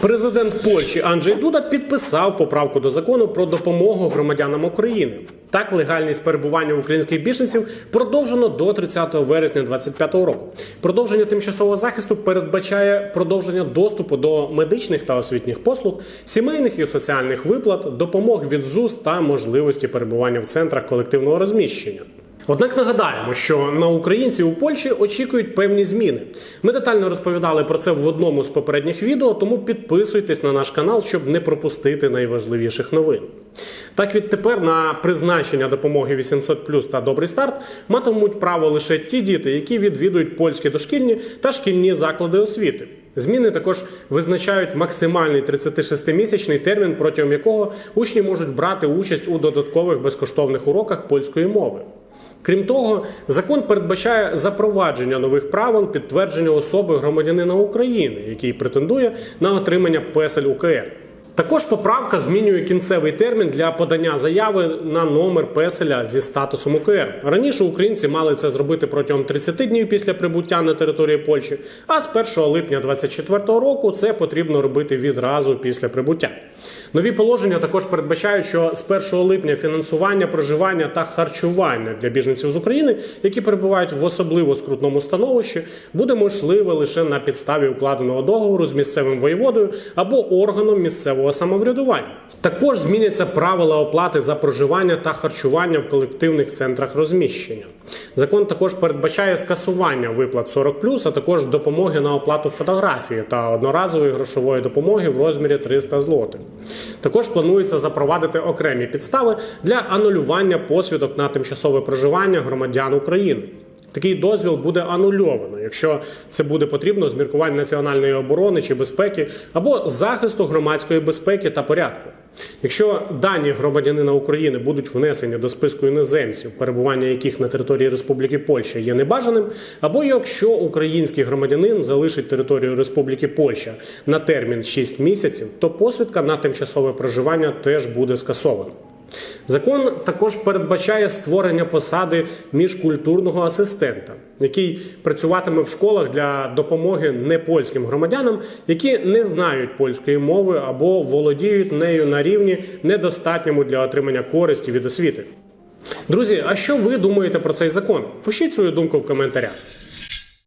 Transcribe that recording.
Президент Польщі Анджей Дуда підписав поправку до закону про допомогу громадянам України. Так, легальність перебування українських біженців продовжено до 30 вересня 2025 року. Продовження тимчасового захисту передбачає продовження доступу до медичних та освітніх послуг, сімейних і соціальних виплат, допомог від ЗУС та можливості перебування в центрах колективного розміщення. Однак нагадаємо, що на українців у Польщі очікують певні зміни. Ми детально розповідали про це в одному з попередніх відео, тому підписуйтесь на наш канал, щоб не пропустити найважливіших новин. Так відтепер на призначення допомоги 800 та добрий старт матимуть право лише ті діти, які відвідують польські дошкільні та шкільні заклади освіти. Зміни також визначають максимальний 36-місячний термін, протягом якого учні можуть брати участь у додаткових безкоштовних уроках польської мови. Крім того, закон передбачає запровадження нових правил підтвердження особи громадянина України, який претендує на отримання песель УКР. Також поправка змінює кінцевий термін для подання заяви на номер песеля зі статусом УКР. Раніше українці мали це зробити протягом 30 днів після прибуття на території Польщі, а з 1 липня 2024 року це потрібно робити відразу після прибуття. Нові положення також передбачають, що з 1 липня фінансування проживання та харчування для біженців з України, які перебувають в особливо скрутному становищі, буде можливе лише на підставі укладеного договору з місцевим воєводою або органом місцевого самоврядування. Також зміняться правила оплати за проживання та харчування в колективних центрах розміщення. Закон також передбачає скасування виплат 40+, а також допомоги на оплату фотографії та одноразової грошової допомоги в розмірі 300 злотих. Також планується запровадити окремі підстави для анулювання посвідок на тимчасове проживання громадян України. Такий дозвіл буде анульовано, якщо це буде потрібно з міркувань національної оборони чи безпеки або захисту громадської безпеки та порядку. Якщо дані громадянина України будуть внесені до списку іноземців, перебування яких на території Республіки Польща є небажаним, або якщо український громадянин залишить територію Республіки Польща на термін 6 місяців, то посвідка на тимчасове проживання теж буде скасована. Закон також передбачає створення посади міжкультурного асистента, який працюватиме в школах для допомоги непольським громадянам, які не знають польської мови або володіють нею на рівні недостатньому для отримання користі від освіти. Друзі, а що ви думаєте про цей закон? Пишіть свою думку в коментарях.